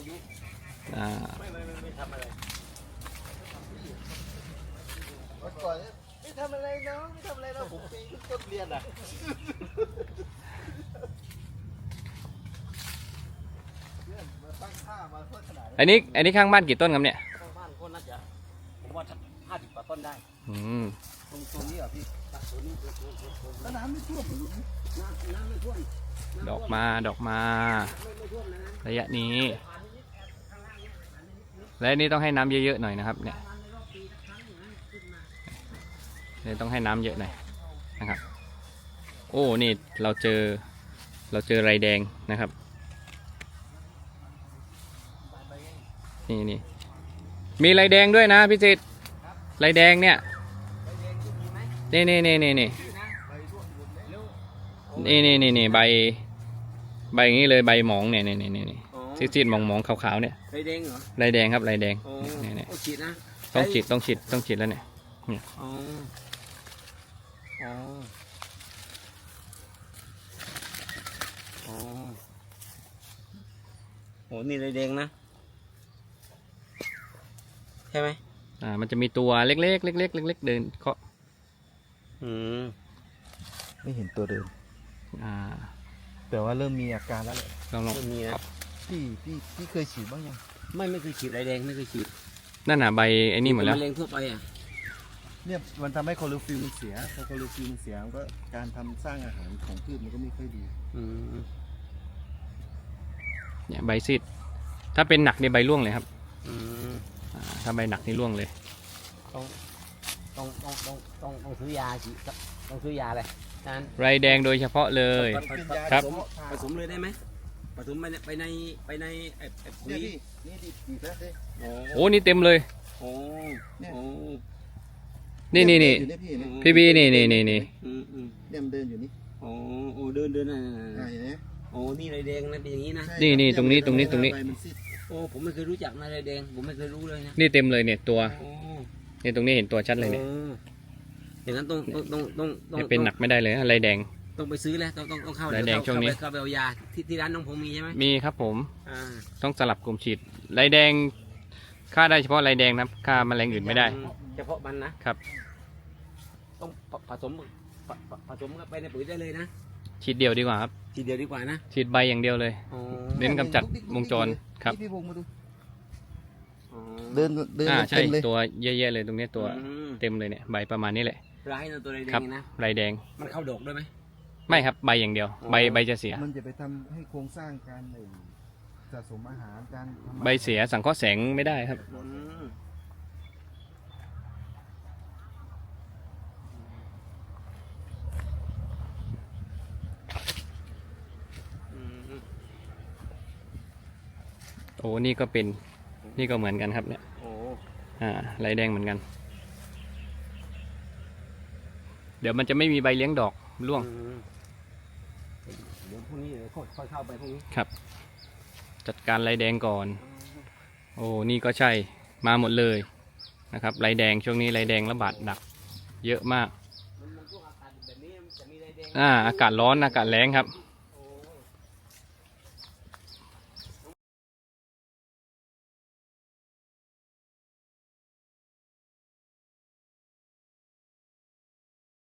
อายุอ่าไม่ไม่ไม่ไม่ทำอะไรเมื่อก่อนเนี่ยไม่ทำอะไรน้องไม่ทำอะไรน้องผมปีนต้นเรียนอะ เพื่อนมาตั้งค่ามาเพื่อขนาดนี้อันนี้อันนี้ข้างบ้านกี่ต้นครับเนี่ยข้างบ้านก็น่าจะผมว่าห้าสิบกว่าต้นได้ อืมตรงตัวนี้เหรอพี่ตัวนี้ตัวตัวตัวตัวแล้วน้ำไม่ท่วมเหรอน้ำน้ำไม่ท่วมน้ำดอกมาดอกมา ไม่ไม่ท่วมนะ ระยะนี้ และนนี้ต้องให้น้ำเยอะๆหน่อยนะครับ เนี่ยเนี่ยต้องให้น้ำเยอะหน่อยนะครับ โอ้นี่เราเจอเราเจอไรแดงนะครับ นี่นี่มีไรแดงด้วยนะพี่จิตรไรแดงเนี่ยนี่นี่นี่นี่นี่นี่นี่นี่ใบใบอย่างนี้เลยใบหมองเนี่ยเนี่ยเนี่ยเนี่ย ซีดๆหมองหมองๆขาวๆเนี่ยไรแดงเหรอไรแดงครับไรแดงโอ้เนี่ยเนี่ยโอ้ฉีดนะต้องฉีดต้องฉีดต้องฉีดแล้วเนี่ยอ๋ออ๋ออ๋อโอ้นี่ไรแดงนะใช่ไหมอ่า มันจะมีตัวเล็กๆเล็กๆเล็กๆเดินเคาะอืมไม่เห็นตัวเดิมอ่า แต่ว่าเริ่มมีอาการแล้วแหละลองลองไม่มีนะ พี่พี่พี่เคยฉีดบ้างยังไม่ไม่เคยฉีดไรแดงไม่เคยฉีดนั่นน่ะใบไอ้นี่หมดแล้ว มะเร็งทั่วไปอะเนี่ยมันทำให้คลอโรฟิลมันเสียพอคลอโรฟิลมันเสียมันก็การทำสร้างอาหารของพืชมันก็ไม่ค่อยดีอืมเนี่ยใบซีด ถ้าเป็นหนักเนี่ยใบร่วงเลยครับอืมอ่าถ้าใบหนักนี่ร่วงเลย ต้องต้องต้องต้องต้องต้องซื้อยาฉีดต้องซื้อยาอะไรจานไรแดงโดยเฉพาะเลยมันเป็นยาครับ เฉพาะทางผสมเลยได้ไหม ผสมไปในไปในไปในไอ้ไอ้ปุ๋เนี่ยยพี่นี่ดิฉีดแล้วดิโอ้โอ้นี่เต็มเลยโอ้โอ้นี่นี่นี่อยู่เนี่ยพี่เนี่ยพี่บีนี่นี่นี่นี่อืมอืมเนี่ยมันเดินอยู่นี่โอ้โอ้เดินเดินนั่นอ่าเห็นไหมโอ้นี่ไรแดงนะเป็นอย่างนี้นะ ใช่นี่นี่คบตรงนี้ตรงนี้ตรงนี้ ใบมันซีดโอ้ผมไม่เคยรู้จักนะไรแดง ผมไม่เคยรู้เลยนะนี่เต็มเลยเนี่ยตัวโอ้นี่ตรงนี้เห็นตัวชัดเลยเนี่ยโอ้อย่างนั้นต้องต้องต้องต้องต้องเนี่ยเป็นหนักไม่ได้เลยอะไรแดง ต้องไปซื้อแล้วต้องต้องต้องเข้าไรแดงเข้าช่วงนี้เข้าไปเข้าไปเอายาที่ที่ร้านน้องพงมีใช่ไหมมีครับผมอ่าต้องสลับกลุ่มฉีดไรแดงฆ่าได้เฉพาะไรแดงนะครับฆ่าแมลงอื่นไม่ได้ เฉพาะมันนะครับ ต้องผผสมผผผสมไปในปุ๋ยได้เลยนะฉีดเดียวดีกว่าครับ ทีเดียวดีกว่านะฉีดใบอย่างเดียวเลย อ๋อเน้นกำจัดวงจรครับ พี่พี่วงมาดูอ๋อเดินเดินอ่าใช่เต็มเลยตัวเยอะๆเลยตรงเนี้ยตัวอืมเต็มเลยเนี่ยใบประมาณนี้แหละ ร้ายนะตัวไรแดครับงนะไรแดงมันเข้าดอกด้วยไหม ไม่ครับใบอย่างเดียวอ๋อใบใบจะเสีย มันจะไปทำให้โครงสร้างการเอ่อสะสมอาหารการทำใบเสียสังเคราะห์แสงไม่ได้ครับ อืมอืมโอ้นี่ก็เป็นนี่ก็เหมือนกันครับเนี่ยโอ้อ่าไรแดงเหมือนกัน เดี๋ยวมันจะไม่มีใบเลี้ยงดอกร่วงอืม เดี๋ยวพรุ่งนี้เดี๋ยวค่อยเข้าไปพรุ่งนี้ครับ จัดการไรแดงก่อน โอ้นี่ก็ใช่มาหมดเลยนะครับไรแดงช่วงนี้ไรแดงระบาดหนัก เยอะมากมันมันช่วงอากาศแบบนี้มันจะมีไรแดงอ่าอากาศร้อนอากาศแรงครับอ